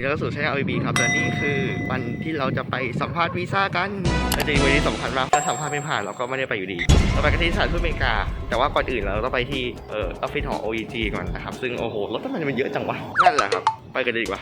นี่เราก็สู่ช่อง LB ครับและนี่คือวันที่เราจะไปสัมภาษณ์วีซ่ากันแต่จริงๆวันนี้สำคัญมากถ้าสัมภาษณ์ไม่ผ่านเราก็ไม่ได้ไปอยู่ดี เราไปกันที่สถานทูตอเมริกา แต่ว่าก่อนอื่นเราต้องไปที่เอ่อออฟฟิศของ OEG ก่อนนะครับ ซึ่งโอ้โหรถทำไมมันเยอะจังวะนั่นแหละครับ ไปกันเลยดีกว่า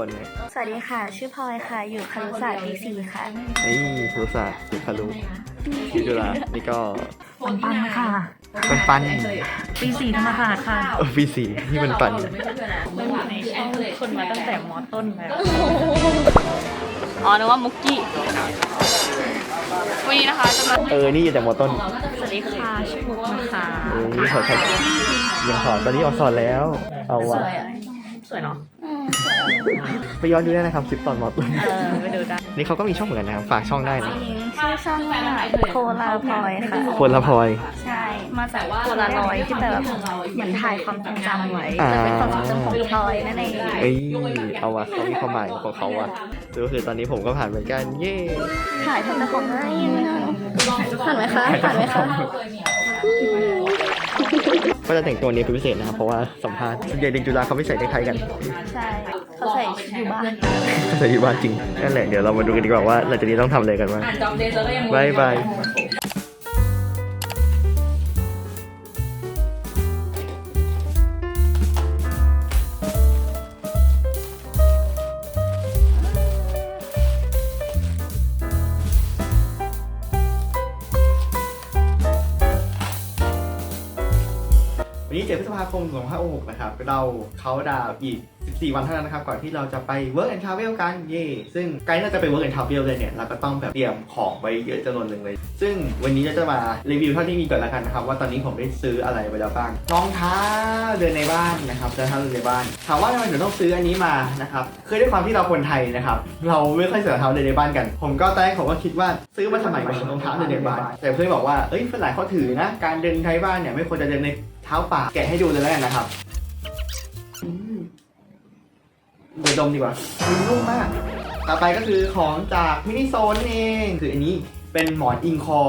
ชื่ออะไรเนี่ยตัวเนี่ยสวัสดีค่ะ ชื่อพลอยค่ะ อยู่ครุศาสตร์ปีสี่ค่ะ นี่ครูศาสตร์สุขารุชื่อจุฬานี่ก็ปันปันค่ะ ปันปันปีสี่ธรรมศาสตร์ค่ะเออปีสี่นี่มันปันไม่หวานในช่องเลยคนมาตั้งแต่มอต้นแล้วอ๋อนึกว่ามุกกี้วันนี้นะคะจะมาเออ นี่อยู่แต่มอต้น สวัสดีค่ะ ชื่อมุกนะคะเออนี่สอนใครยังสอนตอนนี้ออกสอนแล้ว เอาวะสวยเนาะ ไปย้อนดูได้นะครับคลิปตอนมอต้นเออไปดูได้นี่เขาก็มีช่องเหมือนกันนะครับฝากช่องได้นะชื่อช่องว่าโพลาพลอยค่ะ คนละพลอย ใช่ มาจากโพลารอยด์ที่แบบเหมือนถ่ายความทรงจำไว้อ่า จะเป็นความทรงจำของพลอยนั่นเองเอ้ยเอาวะเขามีความหมายของเขาวะก็คือตอนนี้ผมก็ผ่านเหมือนกันเย้ถ่ายทำแต่ของง่ายยังไม่เอาผ่านไหมคะผ่านไหมคะ ก็จะแต่งตัวนี้เป็นพิเศษนะครับ เพราะว่าสัมภาษณ์ส่วนใหญ่เด็กจุฬาเขาไม่ใส่เนคไทกัน ใช่เขาใส่อยู่บ้าน ใส่อยู่บ้านจริง นั่นแหละ เดี๋ยวเรามาดูกันดีกว่าว่าหลังจากนี้ต้องทำอะไรกันบ้างอ่านจอมเดย์แล้วก็ยังบายบาย คม 2566 นะครับ เราเขาดาวอีก 14 วันเท่านั้นนะครับ ก่อนที่เราจะไป Work and Travel กัน เย่ซึ่งไกด์เราจะไป Work and Travel เลยเนี่ย เราก็ต้องแบบเตรียมของไว้เยอะจำนวนหนึ่งเลย ซึ่งวันนี้เราจะมารีวิวเท่าที่มีก่อนล้วกันนะครับ ว่าตอนนี้ผมได้ซื้ออะไรไปแล้วบ้าง รองเท้าเดินในบ้านนะครับรองเท้าเดินในบ้าน ถามว่าทำไมถึงต้องซื้ออันนี้มา นะครับ คือด้วยความที่เราคนไทยนะครับ เราไม่ค่อยใส่รองเท้าเดินในบ้านกัน ผมก็ตอนแรกผมก็คิดว่าซื้อมาทำไมวะรองเท้าเดินในบ้าน แต่เพื่อนบอกว่า เอ้ยฝรั่งเขาถือนะ การเดินในบ้านเนี่ยไม่ควรจะเดินในเท้าเปล่าแกะให้ดูเลยแล้วกันนะครับอืมเดี๋ยวดมดีกว่ามันนุ่มมาก ต่อไปก็คือของจากมินิโซนนเองคืออันนี้เป็นหมอนอิงคอ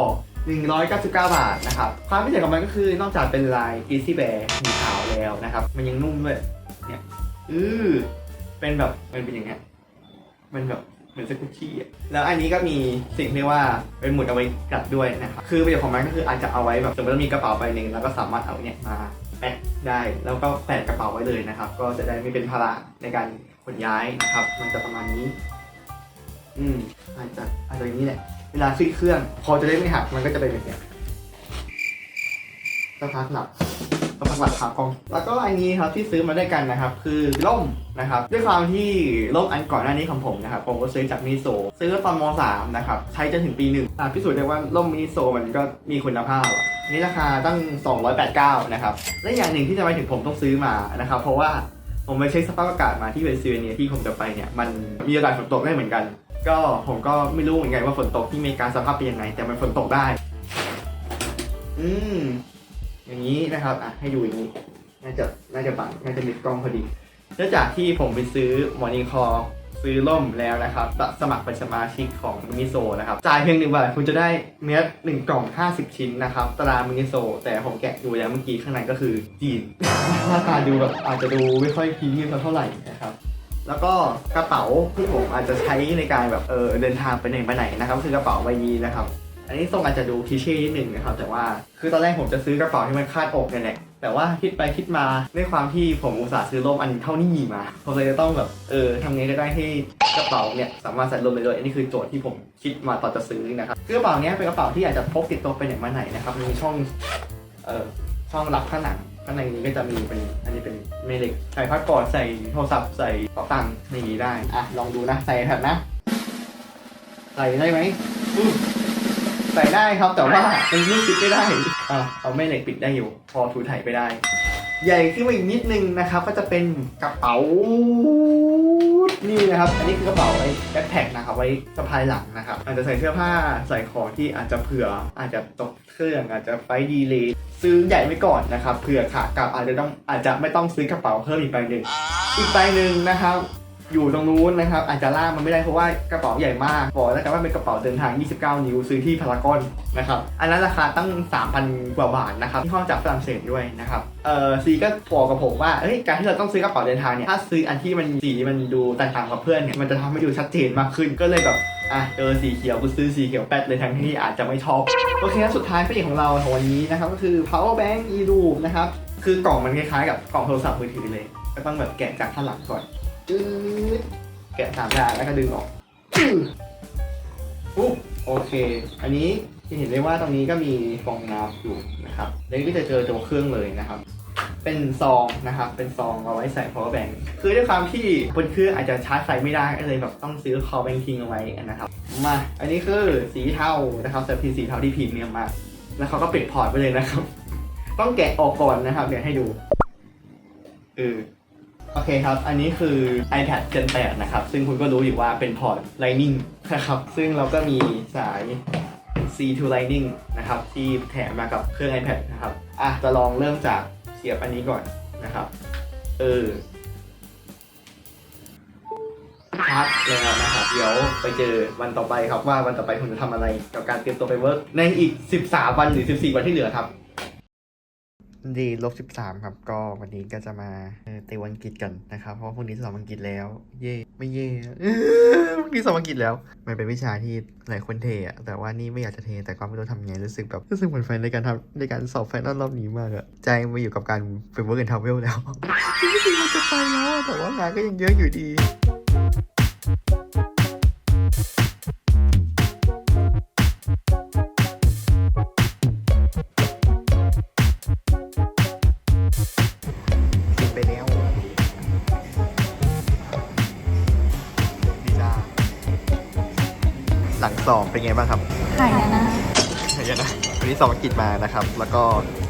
199 บาทนะครับ ความพิเศษของมันก็คือนอกจากเป็นลาย Easy Bear มีขาวแล้วนะครับ มันยังนุ่มด้วย เนี่ย อือเป็นแบบ มันเป็นอย่างเงี้ยมันแบบ เหมือนสกุชชี่อะแล้วอันนี้ก็มีสิ่งที่ว่าเป็นหมุดเอาไว้กัดด้วยนะครับคือประโยชน์ของมันก็คืออาจจะเอาไว้แบบสมมติว่ามีกระเป๋าใบหนึ่งแล้วก็สามารถเอาเนี่ยมาแปะได้แล้วก็แปะกระเป๋าไว้เลยนะครับ ก็จะได้ไม่เป็นภาระในการขนย้ายนะครับ มันจะประมาณนี้ อืมอาจจะอะไรอย่างนี้แหละ เวลาขึ้นเครื่อง พอจะได้ไม่หักมันก็จะเป็นแบบเนี้ยสักพักหลับ สักพักหลับของแล้วก็อันนี้ครับที่ซื้อมาด้วยกันนะครับคือร่มนะครับด้วยความที่ร่มอันก่อนหน้านี้ของผมนะครับผมก็ซื้อจากมินิโซซื้อตอนม .3 นะครับใช้จนถึงปีหนึ่งพิสูจน์ได้ว่าร่มมินิโซมันก็มีคุณภาพนี่ราคาตั้ง 289 นะครับ และอย่างหนึ่งที่ทำไมถึงผมต้องซื้อมานะครับ เพราะว่าผมไปเช็คสภาพอากาศมาที่เวสเซียเนียที่ผมจะไปเนี่ย มันมีโอกาสฝนตกได้เหมือนกัน ก็ผมก็ไม่รู้เหมือนกันว่าฝนตกที่อเมริกาสภาพเป็นยังไง แต่มันฝนตกได้ อืม อย่างนี้นะครับอะให้ดูอย่างนี้ น่าจะน่าจะบังน่าจะมีกล้องพอดีเนื่องจากที่ผมไปซื้อมอร์นิ่งคอซื้อล่มแล้วนะครับ สมัครเป็นสมาชิกของมินิโซนะครับ จ่ายเพียงหนึ่งบาทคุณจะได้เนื้อหนึ่งกล่อง 50 ชิ้นนะครับ ตารางมินิโซ แต่ผมแกะดูแล้วเมื่อกี้ข้างในก็คือจีนหน้าตาดูแบบอาจจะดูไม่ค่อยพรีเมียมเท่าไหร่นะครับแล้วก็กระเป๋าที่ผมอาจจะใช้ในการแบบเออเดินทางไปไหนมาไหนนะครับ คือกระเป๋าใบนี้นะครับ อันนี้ทรงอาจจะดูคิเช่นิดหนึ่งนะครับ แต่ว่าคือตอนแรกผมจะซื้อกระเป๋าที่มันคาดอกเนี่ยแหละแต่ว่าคิดไปคิดมาด้วยความที่ผมอุตส่าห์ซื้อร่มอันเท่านี้มาผมเลยจะต้องแบบเออทำไงก็ได้ให้กระเป๋าเนี่ยสามารถใส่ร่มได้ด้วยอันนี้คือโจทย์ที่ผมคิดมาตอนจะซื้อนะครับคือกระเป๋าเนี้ยเป็นกระเป๋าที่อาจจะพกติดตัวไปไหนมาไหนนะครับมีช่องเอ่อช่องรับข้างหลังข้างในนี้ก็จะมีเป็นอันนี้เป็นเมเล็กใส่พาสปอร์ตใส่โทรศัพท์ใส่กระเป๋าตังค์ในนี้ได้อะลองดูนะใส่แถบนะ ใส่ได้ไหมอืม ใส่ได้ครับแต่ว่ามันรูดปิดไม่ได้อะเอาไม่เหล็กปิดได้อยู่ พอถูถ่ายไปได้ ใหญ่ขึ้นมาอีกนิดนึงนะครับ ก็จะเป็นกระเป๋านี่นะครับ อันนี้คือกระเป๋าไว้แบ็คแพ็คนะครับไว้สะพายหลังนะครับ อาจจะใส่เสื้อผ้าใส่ของที่อาจจะเผื่อ อาจจะตกเครื่องอาจจะไฟดีเลยซื้อใหญ่ไว้ก่อนนะครับเผื่อขากลับอาจจะต้องอาจจะไม่ต้องซื้อกระเป๋าเพิ่มอีกใบหนึ่งอีกใบหนึ่งนะครับ อยู่ตรงนู้นนะครับอาจจะลากมันไม่ได้เพราะว่ากระเป๋าใหญ่มากบอกแล้วกันว่าเป็นกระเป๋าเดินทาง 29 นิ้วซื้อที่พารากอนนะครับอันนั้นราคาตั้ง 3,000 กว่าบาทนะครับที่ห้องจากฝรั่งเศสด้วยนะครับเอ่อซีก็บอกกับผมว่าเอ้ยการที่เราต้องซื้อกระเป๋าเดินทางเนี่ยถ้าซื้ออันที่มันสีมันดูแตกต่างกับเพื่อนเนี่ยมันจะทำให้ดูชัดเจนมากขึ้นก็เลยแบบอะเจอสีเขียวกูซื้อสีเขียวแป๊ดเลยทั้งที่อาจจะไม่ชอบโอเคแล้วสุดท้ายพระเอกของเราของวันนี้นะครับก็คือ power bank e r o o m นะครับคือกล่องมันคล้ายๆกับกล่องโทรศัพท์มือถือเลยก็ต้องแบบแกะจากข้างหลังก่อน จืดแกะสามด้านแล้วก็ดึงออกจืดปุ๊บโอเค อันนี้จะเห็นได้ว่าตรงนี้ก็มีฟองน้ำอยู่นะครับแล้วก็จะเจอตัวเครื่องเลยนะครับ เป็นซองนะครับ เป็นซองเอาไว้ใส่ power bank คือด้วยความที่บนเครื่องอาจจะชาร์จไฟไม่ได้ก็เลยแบบต้องซื้อ power bank ทิ้งเอาไว้นะครับ มา อันนี้คือสีเทานะครับแต่พีสีเทาที่พรีเมียมา แล้วเขาก็ปิดพอร์ตไปเลยนะครับ ต้องแกะออกก่อนนะครับ เดี๋ยวให้ดูเออ โอเคครับ อันนี้คือ iPad Gen 8 นะครับ ซึ่งคุณก็รู้อยู่ว่าเป็นพอร์ต Lightning นะครับ ซึ่งเราก็มีสาย C to Lightning นะครับ ที่แถมมากับเครื่อง iPad นะครับ อะ จะลองเริ่มจากเสียบอันนี้ก่อนนะครับ เออครับแล้วนะครับ เดี๋ยวไปเจอวันต่อไปครับว่าวันต่อไปคุณจะทำอะไรกับการเตรียมตัวไปเวิร์กในอีก 13 วันหรือ 14 วันที่เหลือครับ ดีลบสิบสามครับ ก็วันนี้ก็จะมาเตะวันอังกฤษกันนะครับ เพราะว่าพรุ่งนี้สอบอังกฤษแล้ว เย่ไม่เย่พรุ่งนี้สอบอังกฤษแล้ว มันเป็นวิชาที่หลายคนเทอะแต่ว่านี่ไม่อยากจะเท แต่ก็ไม่รู้ทำไงรู้สึกแบบรู้สึกเหมือนแฟนในการทำในการสอบไฟนรอบนี้มากอะใจมาอยู่กับการเป็นเวิร์กแอนทาวเวลแล้วจริงๆมันจะไปแล้วแต่ว่างานก็ยังเยอะอยู่ดี เป็นไงบ้างครับหายนะเดี๋ยวนะวันนี้สอบอังกฤษมานะครับ แล้วก็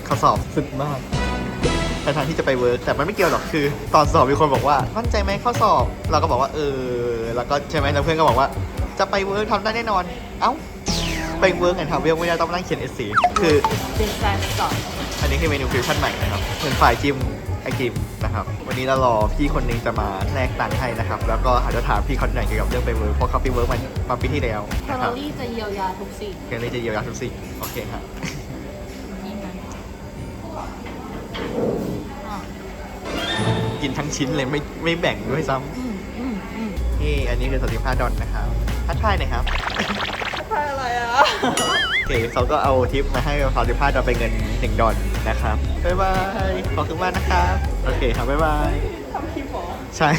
ข้อสอบสุดมากแต่ทางที่จะไปเวิร์กแต่มันไม่เกี่ยวหรอกคือ ตอนสอบมีคนบอกว่ามั่นใจไหมข้อสอบ เราก็บอกว่าเออ แล้วก็ใช่ไหมแล้วเพื่อนก็บอกว่า จะไปเวิร์กทำได้แน่นอน เอ้าไปเวิร์กแอนทำเวลไม่ได้ต้องมานั่งเขียนเอสซีคือเป็นแฟนสอนอันนี้คือเมนูฟิวชั่นใหม่นะครับเป็นฝ่ายจิ้มไอติมนะครับ วันนี้เรารอพี่คนหนึงจะมาแลกตังค์ให้นะครับ แล้วก็อาจจะถามพี่เขาหน่อยเกี่ยวกับเรื่องไปเวิร์กเพราะเขาไปเวิร์กมามาปีที่แล้วแคนะคลอรับรี่จะเยียวยาทุกสิ่งเกเลยจะเยียวยาทุกสิ่งโอเคครับนี่นะกินทั้งชิ้นเลยไม่ไม่แบ่งด้วยซ้อืมอืมอืมำนี่อันนี้คือ35ดอลนะครับทักทายหน่อยครับใช่อะไรอะ โอเคเขาก็เอาทิปมาให้35ดอลเป็นเงิน1ดอล นะครับ บ๊ายบาย ขอบคุณมากนะครับ โอเคครับ บ๊ายบาย ทำคลิปหรอ ใช่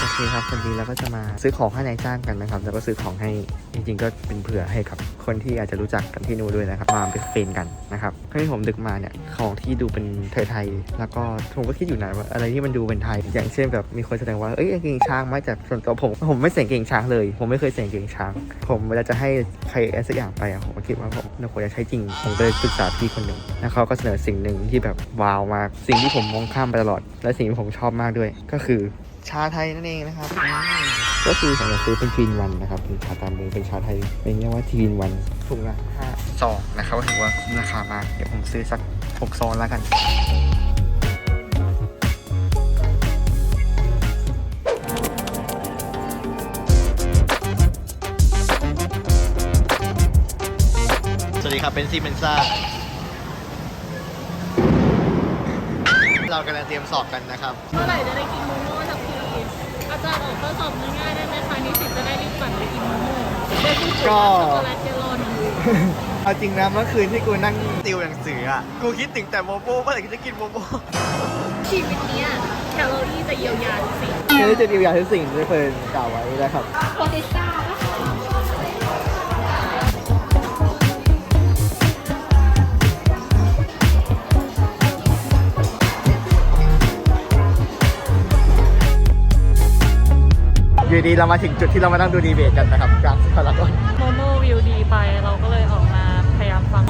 โอเคครับวันนี้เราก็จะมาซื้อของให้นายจ้างกันนะครับ แล้วก็ซื้อของให้จริงๆ ก็เป็นเผื่อให้กับ คนที่อาจจะรู้จักกันที่นู่นด้วยนะครับ มาเป็นเฟรนกันนะครับที่ผมดึกมาเนี่ยของที่ดูเป็นไทยๆแล้วก็ผมก็คิดอยู่นานว่าอะไรที่มันดูเป็นไทย อย่างเช่นแบบมีคนแสดงว่าเอ้ยกางเกงช้างไหมาจากส่วนตัวผมผมไม่ใส่กางเกงช้างเลย ผมไม่เคยใส่กางเกงช้าง ผมเวลาจะให้ใครอะไรสักอย่างไปอะผมคิดว่าผมเราควรจะใช้จริงผมก็เลยปรึกษาพี่คนหนึ่งแล้วเขาก็เสนอสิ่งหนึ่งที่แบบว้าวมากสิ่งที่ผมมองข้ามไปตลอด และสิ่งที่ผมชอบมากด้วย ก็คือ ชาไทยนั่นเองนะครับอืมก็คือผมจะซื้อเป็นทรีนวันนะครับเป็นชาตามมือเป็นชาไทยเป็นเรียกว่าทรีนวันถุงละห้าซองนะครับก็ถือว่าคุ้มราคามากเดี๋ยวผมซื้อสักหกซองแล้วกันสวัสดีครับเป็นซีเมนซ่าเรากำลังเตรียมสอบกันนะครับ เมื่อไหร่จะได้กินโมโม่สักที อาจารย์ออกข้อสอบง่ายๆได้ไหมคะนิสิตจะได้รีบปั่นไปกินโมโม่ได้ที่สุดก็ช็อกโกแลตเจลอนอยู่เอาจริงนะเมื่อคืนที่กูนั่งติวหนังสืออะ กูคิดถึงแต่โมโม่เมื่อไหร่กูจะกินโมโม่ชีวิตเนี้ยแคลอรี่จะเยียวยาทุกสิ่งแค่นี้จะเดียวยาทุกสิ่งที่เคยกล่าวไว้นะครับโปรติซ่าู่ดีเรามาถึงจุดที่เรามาตั้งดูดีเบตกันนะครับกลางสุารักอนโมโมวิวดีไปเราก็เลยออกมาพยายามฟัง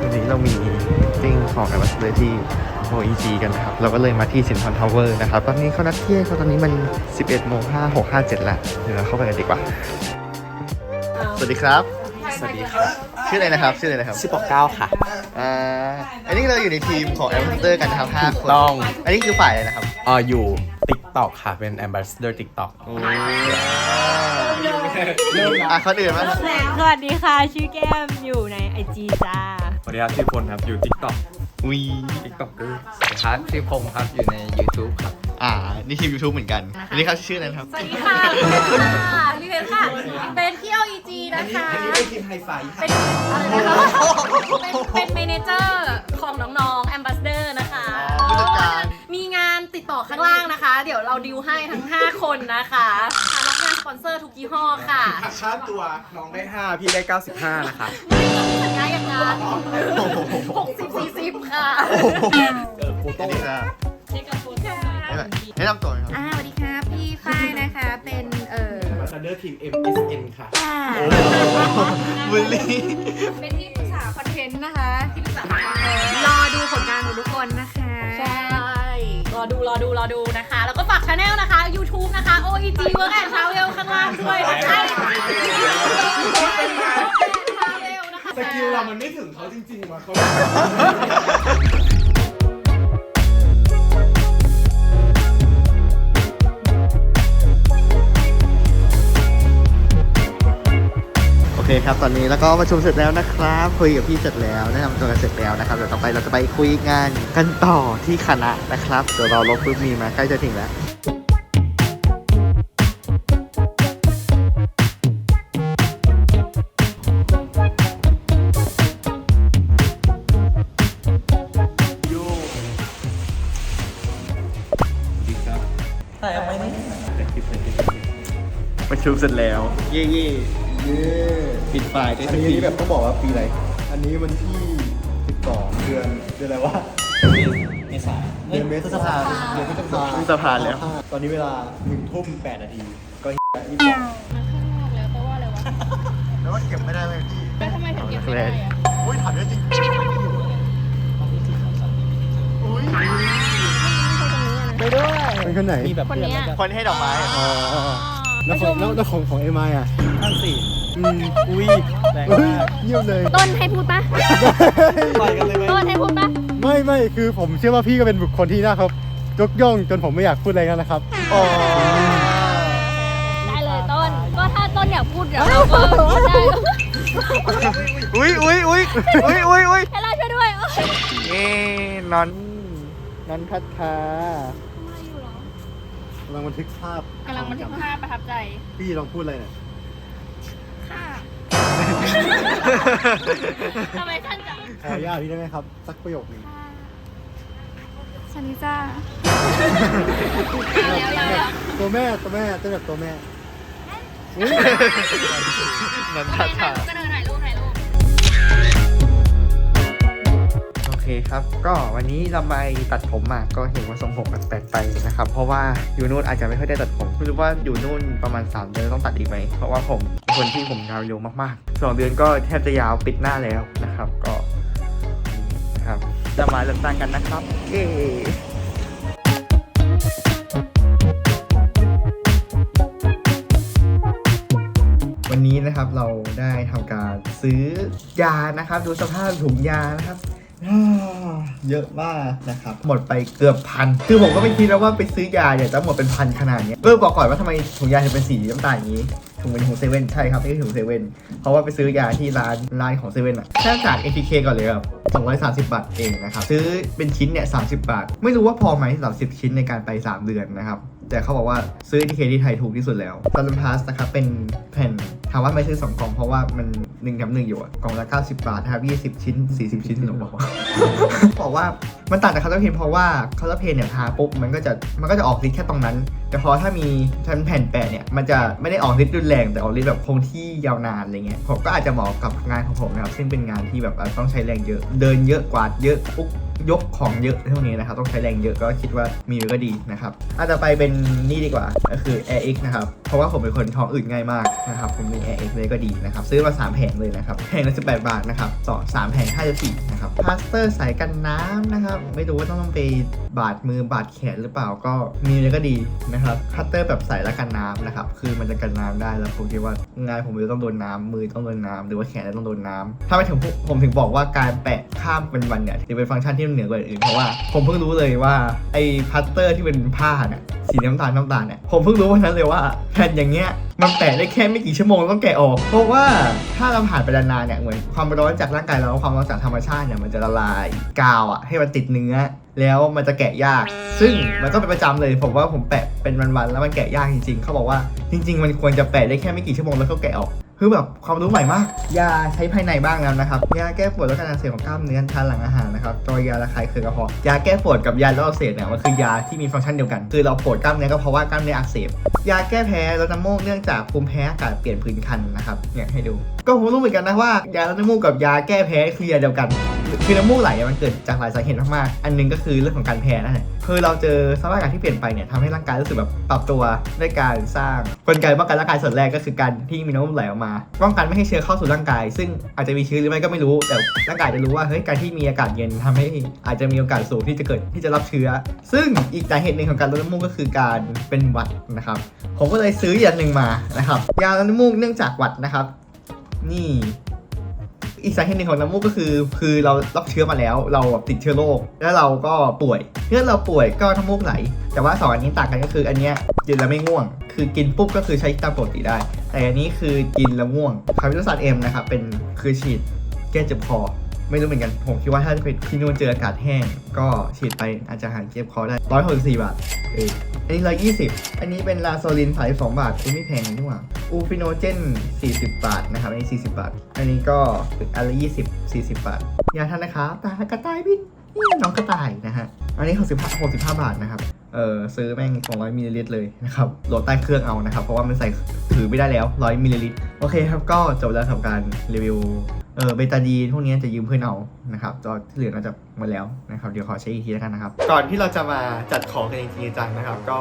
วันนี้เรามีติ้งของแอมบัสเดอร์ที่ OEG กันนะครับ เราก็เลยมาที่สินทรทาวเวอร์นะครับ ตอนนี้เขานัดเที่ยงเขาตอนนี้มัน 11โมง5 6 5 7แล้วเดี๋ยวเราเข้าไปกันดีกว่า สวัสดีครับ สวัสดีครับ ชื่ออะไรนะครับ ชื่ออะไรนะครับ ชื่อปอกเก้าค่ะ อ่า อันนี้เราอยู่ในทีมของ Ambassador กันนะครับ5คนต้อง อันนี้คือฝ่ายอะไรนะครับ เอ่ออยู่ TikTok ค่ะ เป็น Ambassador TikTok โอ้ยอะเขาอื่นมั้ยสวัสดีค่ะ ชื่อแก้มอยู่ในไอจีจ้า สวัสดีครับชื่อพลครับ อยู่ TikTok วี TikTok ก็สวัสดีครับชื่อพงครับอยู่ใน YouTube ครับ อ่า นี่ทีม YouTube เหมือนกันอันนี้เขาชื่ออะไรนะครับ สวัสดีค่ะพี่เพชรค่ะเป็นพี่โออีจีนะคะอันนี้เป็นทีมไฮไฟเป็นอะไรนะคะเป็นเป็นเมเนเจอร์ของน้องๆแอมบ s สเดอร์นะคะ ผู้จัดการ มีงานติดต่อข้างล่างนะคะ เดี๋ยวเราดิวให้ทั้ง 5 คนนะคะรับงานส ปอนเซอร์ทุกยี่ห้อค่ะค่าตัวน้องได้ 5 พี่ได้ 95 นะคะ ไม่ต้องมีสัญญาอย่างนั้นหกสิบสี่สิบค่ะอันนี้ค่ะแนะนำตัวหน่อยครับ อ่าสวัสดีครับพี่ฝ้ายนะคะ เป็นเอ่อ Ambassador Team MSN ค่ะบุลลี่ เป็นที่ปรึกษาคอนเทนต์นะคะ ที่ปรึกษาคอนเทนต์รอดูผลงานของทุกคนนะคะใช่ร อดูรอดูรอดูนะคะ แล้วก็ฝากช anel นะคะ YouTube นะคะ OEG Work and Travel ข้างล่างด้วยนะคะสกิลเรามันไม่ถึงเขาจริงๆว่ะเขา คครับตอนนี้แล้วก็ประชุมเสร็จแล้วนะครับคุยกับพี่เสร็จแล้วแนะนำตัวกันเสร็จแล้วนะครับเดี๋ยวต่อไปเราจะไปคุยงานกันต่อที่คณะนะครับเดี๋ยวรอรถปุ๊บมีมาใกล้จะถึงแล้วประชุมเสร็จแล้ว เย่เย่ปิดไฟล์ได้อันสักนี้ทีแบบต้องบอกว่าปีอะไร อันนี้วันที่ 12 เดือนเดือนอะไรวะ เมษาเดือนเมษาเดือนพฤษภาพฤษภาแล้ว ตอนนี้เวลา1ทุ่ม8นาที ก็ยี่สิบสองแล้วแปลว่าอะไรวะ แล้วว่าเก็บไม่ได้เลยพี่ แล้วทำไมถึงเก็บไม่ได้อะโอ้ยถามเยอะจริงอุ้ยเป็นคนไหน มีแบบคนเนี้ย คนให้ดอกไม้ อ๋อ แล้วของแล้วแล้วของของเอ็มไออะท่านสี่อืมอุ้ยแรงเฮ้ยมากเยี่ยมเลย ต้นให้พูดปะต่อยกันเลยไหมต้นให้พูดปะไม่ไม่คือผมเชื่อว่าพี่ก็เป็นบุคคลที่น่าครับยกย่องจนผมไม่อยากพูดอะไรกันนะครับ อ๋อได้เลยต้น ก็ถ้าต้นอยากพูดเดี๋ยวเราก็พูดได้อุ้ยอุ้ยอุ้ยอุ้ยอุ้ยอุ้ยให้เราช่วยด้วยเอ้นอนนอนพัฒนากำลังบันทึกภาพกำลังบันทึกภาพประทับใจพี่ลองพูดอะไรหน่อยทำไมท่านจังขออนุญาตพี่ได้ไหมครับ สักประโยคหนึงสวัสดีจ้าตัวแม่ตัวแม่ตัวแบบตัวแม่นอนพัฒนาก็เดินถ่าย เคครับ ก็วันนี้เราไปตัดผมมาก็เห็นว่าทรงผมมันแปลกไปนะครับ เพราะว่าอยู่นู่นอาจจะไม่ค่อยได้ตัดผม ไม่รู้ว่าอยู่นู่นประมาณ 3 เดือนต้องตัดอีกไหม เพราะว่าผมคนที่ผมยาวเร็วมากๆ 2 เดือนก็แทบจะยาวปิดหน้าแล้วนะครับ ก็นะครับจะมาเลือกตั้งกันนะครับเย้วันนี้นะครับเราได้ทำการซื้อยานะครับ ดูสภาพถุงยานะครับ เยอะมากนะครับ หมดไปเกือบพัน คือผมก็ไม่คิดแล้วว่าไปซื้อยาเนี่ยจะหมดเป็นพันขนาดนี้ยเออบอกก่อนว่าทำไมถุงยาถึงเป็นสีน้ำตาลอย่างนี้ถุงเป็นของเซเว่นใช่ครับนี่คือถุงเซเว่นเพราะว่าไปซื้อยาที่ร้านร้านของเซเว่นอะแค่จาก ATK ก่อนเลยครับ230 บาทเองนะครับ ซื้อเป็นชิ้นเนี่ย30 บาท ไม่รู้ว่าพอไหมสำหรับ10ชิ้นในการไป 3 เดือนนะครับ แต่เขาบอกว่าซื้อ ATK ที่ไทยถูกที่สุดแล้วซัลลัมพาสนะครับเป็นแผ่นถามว่าไม่ซื้อ2กล่องเพราะว่ามัน1กับ1อยู่อะกล่องละ 90 บาทนะครับ20 ชิ้น 40 ชิ้นหนูบอกว่าบอกว่ามันต่างจากคาร์เพนเพราะว่าคาร์เพนเนี่ยทาปุ๊บมันก็จะมันก็จะออกฤทธิ์แค่ตรงนั้น แต่พอถ้ามีชั้นแผ่นแปะเนี่ยมันจะไม่ได้ออกฤทธิ์รุนแรง แต่ออกฤทธิ์แบบคงที่ยาวนานอะไรเงี้ยผมก็อาจจะเหมาะกับงานของผมนะครับซึ่งเป็นงานที่แบบต้องใช้แรงเยอะ เดินเยอะกวาดเยอะปุ๊บ ยกของเยอะเท่านี้นะครับ ต้องใช้แรงเยอะก็คิดว่ามีก็ดีนะครับอาจจะไปเป็นนี่ดีกว่าก็คือ Air X นะครับ เพราะว่าผมเป็นคนท้องอืดง่ายมากนะครับ ผมมี Air X เลยก็ดีนะครับ ซื้อมา 3 แผงเลยนะครับ แผงละ18 บาทนะครับสองสามแผง54นะครับพลาสเตอร์สายกันน้ำนะครับ ไม่รู้ว่าต้องไปบาดมือบาดแขนหรือเปล่าก็มีเลยก็ดีนะครับคัตเตอร์แบบใส่ล้วกันน้ำนะครับ คือมันจะกันน้ำได้แล้วผมคิดว่างานผมจะต้องโดนน้ำมือต้องโดนน้ำหรือว่าแขนต้องโดนน้ำถ้าไปถึงผมผมถึงบอกว่าการแปะข้ามเป็นวันเนี่ยจะเป็นฟังก์ชันที่มันเหนือกว่าอื่นเพราะว่าผมเพิ่งรู้เลยว่าไอ้พัตเตอร์ที่เป็นผ้าเนี่ยสีน้ำตาลน้ำตาลเนี่ยผมเพิ่งรู้วันนั้นเลยว่าแผ่นอย่างเงี้ยมันแปะได้แค่ไม่กี่ชั่วโมงต้องแกะออก เพราะว่าถ้าเราผ่านไปนานๆเนี่ยเหมือนความร้อนจากร่างกายเราความร้อนจากธรรมชาติเนี่ยมันจะละลายกาวอะให้มันติดเนื้อ แล้วมันจะแกะยาก ซึ่งมันก็เป็นประจำเลย ผมว่าผมแปะเป็นวันๆแล้วมันแกะยากจริงๆเขาบอกว่าจริง ๆ มันควรจะแปะได้แค่ไม่กี่ชั่วโมงแล้วก็แกะออก คือแบบความรู้ใหม่มากยาใช้ภายในบ้างแล้วนะครับยาแก้ปวดและการอักเสบของกล้ามเนื้อทานหลังอาหารนะครับตัวยาระคายเคืองกระเพาะยาแก้ปวดกับยาลดอักเสบเนี่ยมันคือยาที่มีฟังก์ชันเดียวกัน คือเราปวดกล้ามเนื้อก็เพราะว่ากล้ามเนื้ออักเสบยาแก้แพ้ลดน้ำมูกเนื่องจากภูมิแพ้อากาศเปลี่ยนผื่นคันนะครับเนี่ยให้ดู ก็ผมรู้เหมือนกันนะว่ายาลดน้ำมูกกับยาแก้แพ้คือยาเดียวกันคือน้ำมูกไหลมันเกิดจากหลายสาเหตุมากๆ อันหนึงก็คือเรื่องของการแพ้นั่นแหละคือเราเจอสภาพอากาศที่เปลี่ยนไปเนี่ยทำให้ร่างกายรู้สึกแบบปรับตัวด้วยการสร้างกลไกป้องกันร่างกายส่วนแรกก็คือการที่มีน้ำมูกไหลออกมาป้องกันไม่ให้เชื้อเข้าสู่ร่างกาย ซึ่งอาจจะมีเชื้อหรือไม่ก็ไม่รู้แต่ร่างกายจะรู้ว่าเฮ้ยการที่มีอากาศเย็นทำให้อาจจะมีโอกาสสูงที่จะเกิดที่จะรับเชื้อ ซึ่งอีกสาเหตุหนึ่งของการลดน้ำมูกก็คือการเป็นหวัดนะครับ ผมก็เลยซื้ออย่างหนึ่งมานะครับยาลดน้ำมูกเนื่องจากหวัดนะครับ นี่ อีกสาเหตุหนึ่งของน้ำมูกก็คือ คือเรารับเชื้อมาแล้ว เราแบบติดเชื้อโรคแล้วเราก็ป่วยเมื่อเราป่วยก็น้ำมูกไหล แต่ว่าสองอันนี้ต่างกันก็คืออันเนี้ยกินแล้วไม่ง่วง คือกินปุ๊บก็คือใช้ตามปกติได้ แต่อันนี้คือกินแล้วง่วงคาร์บิโตซานเอ็มนะครับเป็นคือฉีดแก้เจ็บคอ ไม่รู้เหมือนกัน ผมคิดว่าถ้าไปที่นู่นเจออากาศแห้ง ก็ฉีดไปอาจจะหายเจ็บคอได้ร้อยหกสิบสี่บาทเอออันนี้ร้อยยี่สิบอันนี้เป็นลาโซลินสายสองบาทคือไม่แพงนี่หว่าอูฟิโนเจนสี่สิบบาทนะครับอันนี้สี่สิบบาท อันนี้ก็อันละยี่สิบสี่สิบบาท ยาทานนะครับตากระต่ายบินน้องกระต่ายนะฮะ อันนี้หกสิบห้าหกสิบห้าบาทนะครับ เออซื้อแม่งสองร้อยมิลลิลิตรเลยนะครับ โหลดใต้เครื่องเอานะครับ เพราะว่ามันใส่ถือไม่ได้แล้วร้อยมิลลิลิตร โอเคครับ ก็จบแล้วกับการรีวิว เออเบตาดีนพวกนี้จะยืมเพื่อนเอานะครับตอนที่เหลือน่าจะหมดแล้วนะครับ เดี๋ยวขอใช้อีกทีแล้วกันนะครับ ก่อนที่เราจะมาจัดของกันจริงจังนะครับ ก็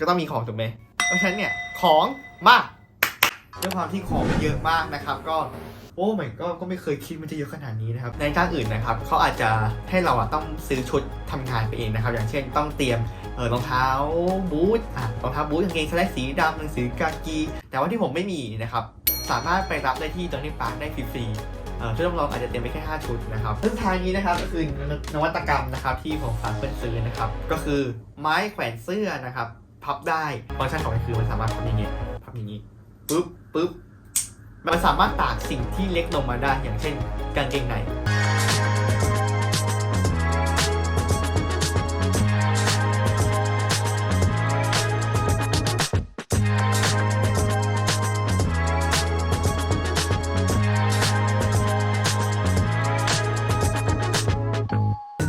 ก็ต้องมีของถูกไหมเพราะฉะนั้นเนี่ยของมาด้วยความที่ของมันเยอะมากนะครับ ก็โอ้ไม่ก็ก็ไม่เคยคิดมันจะเยอะขนาดนี้นะครับ ในจ้างอื่นนะครับเขาอาจจะให้เราอะต้องซื้อชุดทำงานไปเองนะครับ อย่างเช่นต้องเตรียมเออรองเท้าบูทอะรองเท้าบูทกางเกงสแลกสีดำหนังสือกากี แต่ว่าที่ผมไม่มีนะครับ สามารถไปรับได้ที่ตอนนี้ปาร์คได้ฟรีๆ ชุดจำลองอาจจะเตรียมไปแค่ 5 ชุดนะครับซึ่งทางนี้นะครับก็คือนวัตกรรมนะครับที่ผมฝากเพื่อนซื้อนะครับก็คือไม้แขวนเสื้อนะครับพับได้ฟังก์ชันของมันคือมันสามารถพับอย่างเงี้ยพับอย่างงี้ปุ๊บปุ๊บมันสามารถตากสิ่งที่เล็กลงมาได้อย่างเช่นกางเกงใน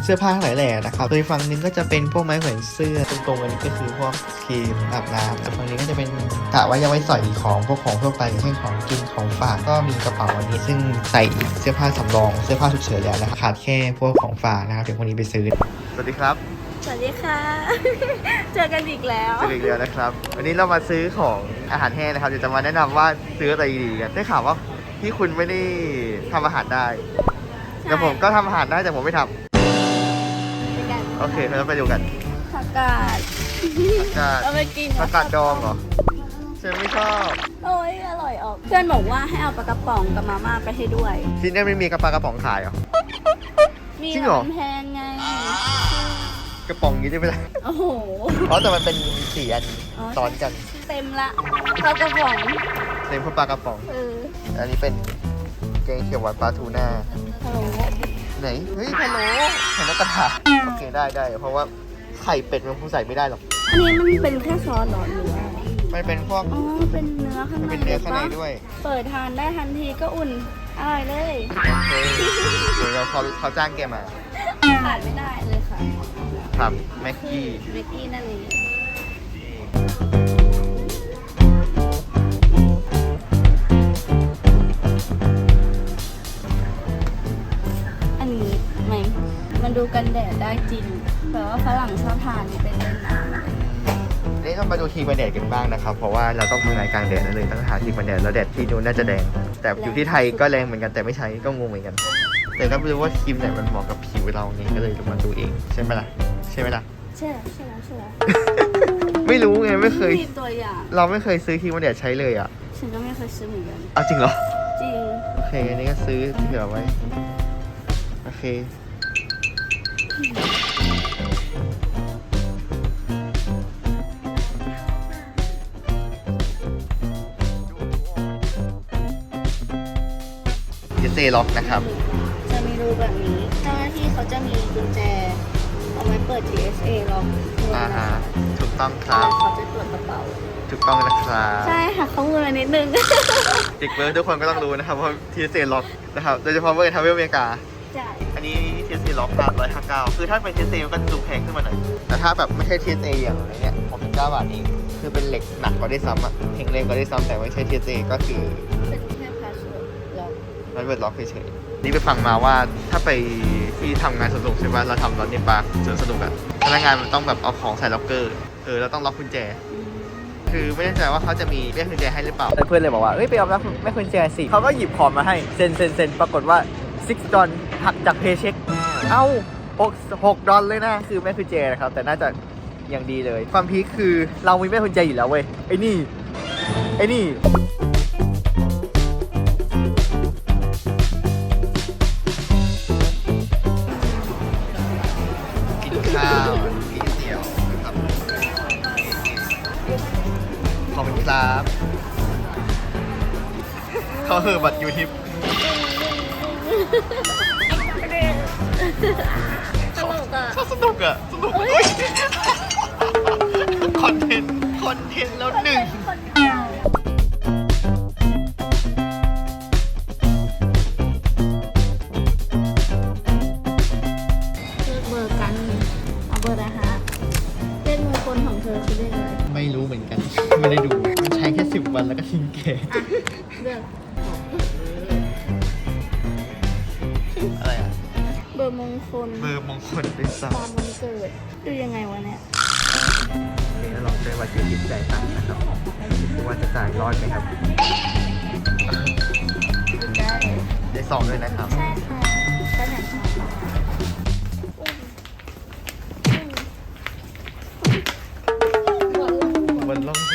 เสื้อผ้าทั้งหลายแหล่นะครับโดยฝั่งหนึงก็จะเป็นพวกไม้แขวนเสื้อ ตรงๆอันนี้ก็คือพวกครีมอาบน้ำแล้วฝั่งนี้ก็จะเป็นกะว่ายังไว้ใส่ของพวกของทั่วไปอย่างเช่นของกินของฝากก็มีกระเป๋าอันนี้ ซึ่งใส่เสื้อผ้าสำรอง เสื้อผ้าฉุกเฉินแล้วนะครับขาดแค่พวกของฝากนะครับเดี๋ยววันนี้ไปซื้อ สวัสดีครับ สวัสดีค่ะ เจอกันอีกแล้วซื้ออีกแล้วนะครับ วันนี้เรามาซื้อของอาหารแห้งนะครับเดี๋ยวจะมาแนะนำว่าซื้ออะไรดีกันได้ข่าวว่าที่คุณไม่ได้ทำอาหารได้แต่ผมก็ทำอาหารได้แต่ผมไม่ทำด้วยกัน โอเคเราไปดูกันผักกาดผักกาดเอาไปกินผักกาดดองเหรอฉันไม่ชอบโอ้ยอร่อยออกเพื่อนบอกว่าให้เอาปลากระป๋องกับมาม่าไปให้ด้วยที่นี่ไม่มีกระปากระป๋องขายเหรอ มีจริงเหรอ มันแพงไง กระป๋องนี้ได้ไหมล่ะโอ้โหเพราะแต่มันเป็นสี่อันอ๋อ ซ้อนกันเต็มละปลากระป๋องเต็มพวกปลากระป๋อง เอออันนี้เป็นแกงเขียวหวานปลาทูน่าฮัลโหลไหนเฮ้ยพะโล้เห็นแล้วกระถาโอเค ได้ได้ เพราะว่าไข่เป็ดมันคงใส่ไม่ได้หรอก อันนี้มันเป็นแค่ซอสเหรอหรือว่ามันเป็นพวก อ๋อ เป็นเนื้อข้างมันในเป็นเนื้อข้างในปะด้วย เปิดทานได้ทันทีก็อุ่นอร่อยเลยโอเคเดี๋ยวเราเขาเขาจ้างแกมา ขาดไม่ได้เลยค่ะ ครับ แม็กคือกี้เมกกี้นั่นเอง ดูกันแดดได้จริงแบบว่าฝรั่งชอบทานไปเล่นน้ำอะไรอย่างเงี้ยนี่ต้องมาดูทีมกันแดดกันบ้างนะครับ เพราะว่าเราต้องทำงานกลางแดดนั่นเลยต้องหาทีมกันแดดแล้วแดดที่นู้นน่าจะแดง แต่อยู่ที่ไทยก็แรงเหมือนกันแต่ไม่ใช้ก็งงเหมือนกัน แต่ก็ไม่รู้ว่าครีมไหนมันเหมาะกับผิวเราไงก็เลยลองมาดูเองใช่ไหมล่ะใช่ไหมล่ะ ใช่ใช่แล้วใช่แล้วไม่รู้ไงไม่เคย มีตัวอย่างเราไม่เคยซื้อครีมกันแดดใช้เลยอะฉันก็ไม่เคยซื้อเหมือนกันเอาจริงเหรอจริงโอเคอันนี้ก็ซื้อเผื่อไว้โอเค เจเซล็อกนะครับ จะมีรูแบบนี้ เจ้าหน้าที่เขาจะมีกุญแจ เอาไว้เปิด TSA ล็อกเงินอ่านะฮะคะถูกต้องคแล้รับวเขาจะตรวจกระเป๋า ถูกต้องนะครับใช่ค่ะข้อมูลมานิดนึงเด็กเบิร์ดทุกคนก็ต้องรู้นะครับว่า TSA ล็อกนะครับ โดยเฉพาะเมื่อทาวเวลอเมริกาจ่ายอันนี้ TSA ล็อก359 คือถ้าเป็น TSA มันก็จะดูแพงขึ้นมาหน่อย แต่ถ้าแบบไม่ใช่ TSA อย่างไรเนี่ยผมเป็น9บาทเองคือเป็นเหล็กหนักกว่าได้ซ้ำอะแข็งแรงกว่าได้ซ้ำแต่ไม่ใช่ TSA ก็คือเป็นแค่พาสเวิร์ดล็อกมันเปิดล็อกเฉยๆนี่ไปฟังมาว่าถ้าไปที่ทำงานสนุกใช่ไหมเราทำรถในปาร์คสวนสนุกอะพนักงานมันต้องแบบเอาของใส่ล็อกเกอร์เออเราต้องล็อกกุญแจคือไม่แน่ใจว่าเขาจะมีแม่กุญแจให้หรือเปล่าเพื่อนเลยบอกว่าเอ้ยไปเอาแม่กุญแจสิเขาก็หยิบของมาให้เซ็นเซ็นเซ็นปรากฏว่า6ดอลหักจากเพย์เช็ค เอา6 6ดอลเลยนะ คือแม่กุญแจนะครับ แต่น่าจะอย่างดีเลย ความพีคคือเรามีแม่กุญแจอยู่แล้วเว้ย ไอ้นี่ ไอ้นี่กินข้าวกินเตี๋ยวครับขอบคุณครับเขาคือบัตรยูทิปะชอบส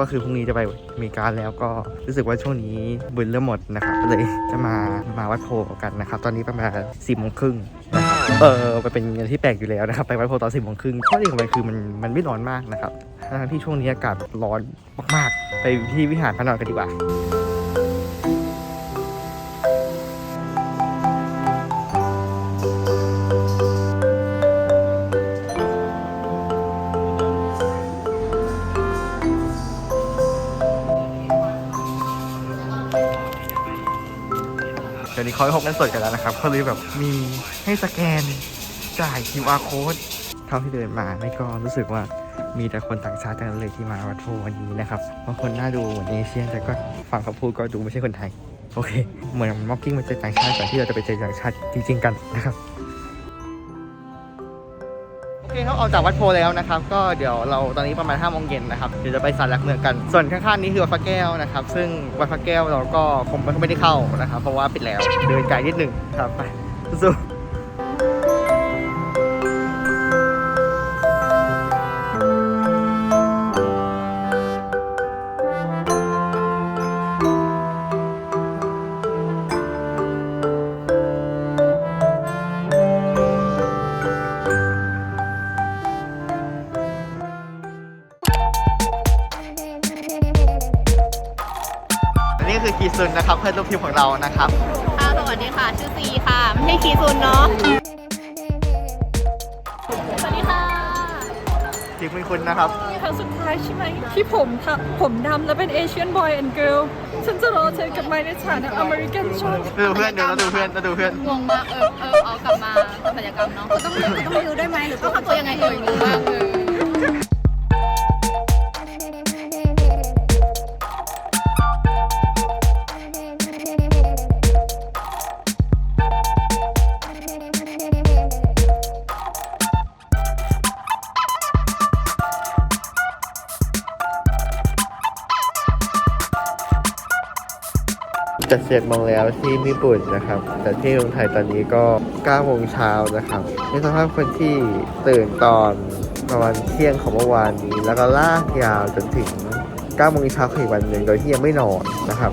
ก็คือพรุ่งนี้จะไปอเมริกาแล้วก็รู้สึกว่าช่วงนี้บุญเริ่มหมดนะครับก็เลยจะมามาวัดโพกันนะครับ ตอนนี้ประมาณสี่โมงครึ่งเออไปเป็นอะไรที่แปลกอยู่แล้วนะครับ ไปวัดโพตอนสี่โมงครึ่งข้อดีของมันคือมันมันไม่ร้อนมากนะครับทั้งที่ช่วงนี้อากาศร้อนมากๆ ไปที่วิหารพระนอนกันดีกว่า เดี๋ยวนี้เขาให้พกเงินสดกันแล้วนะครับเขาเลยแบบมีให้สแกนจ่าย QR code เท่าที่เดินมาไม่ก็รู้สึกว่ามีแต่คนต่างชาติทั้งนั้นเลยที่มาวัดโพวันนี้นะครับบางคนน่าดูเหมือนเอเชียแต่ก็ฟังเขาพูดก็ดูไม่ใช่คนไทย โอเค เหมือนม็อกกิ้งมาเจอต่างชาติก่อนที่เราจะไปเจอต่างชาติจริง ๆ กันนะครับ ออกจากวัดโพแล้วนะครับ ก็เดี๋ยวเราตอนนี้ประมาณ5โมงเย็นนะครับเดี๋ยวจะไปสารหลักเมืองกัน ส่วนข้างๆนี้คือวัดพระแก้วนะครับ ซึ่งวัดพระแก้วเราก็คงไม่ได้เข้านะครับ เพราะว่าปิดแล้วเดินไกลนิดหนึ่งครับไปสู้ อันนี้คือคีย์โซนนะครับเพื่อนร่วมทีมของเรานะครับค่ะสวัสดีค่ะ ชื่อซีค่ะ ไม่ใช่คีซุนเนาะ สวัสดีค่ะทีมคุณคุณนะครับ นี่ครั้งสุดท้ายใช่ไหมที่ผมทำผมดำและเป็นเอเชียนบอยแอนด์เกิร์ลฉันจะรอเธอกลับมาในฐานะอเมริกันชอบดูเพื่อนดูแล้วดูเพื่อนแล้วดูเพื่อนงงมากเออเออเอากลับมาทำศัลยกรรมเนาะต้องต้องไปดูได้ไหมหรือต้องทำตัวยังไงเอ่ยงงมาก จะเสร็จมองแล้วที่ญี่ปุ่นนะครับ แต่ที่เมืองไทยตอนนี้ก็9โมงเช้านะครับในสภาพคนที่ตื่นตอนประมาณเที่ยงของเมื่อวานนี้ แล้วก็ลากยาวจนถึง9โมงเช้าของอีกวันหนึ่งโดยที่ยังไม่นอนนะครับ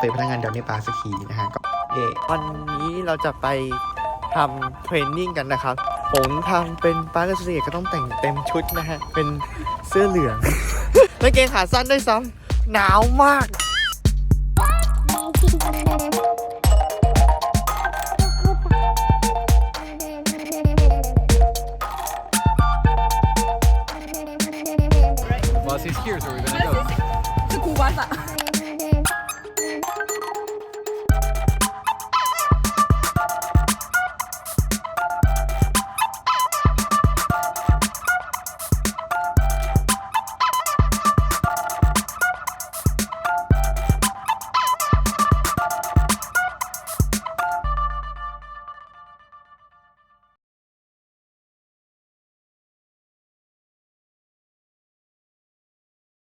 เป็นพนักงานเดี๋ยวในปาสักทีนะฮะก็เย่วันนี้เราจะไปทำเทรนนิ่งกันนะครับ ผมทำเป็นปาร์คเสียก็ต้องแต่งเต็มชุดนะฮะ เป็นเสื้อเหลือง และเกงขาสั้นด้วยซ้ำหนาวมาก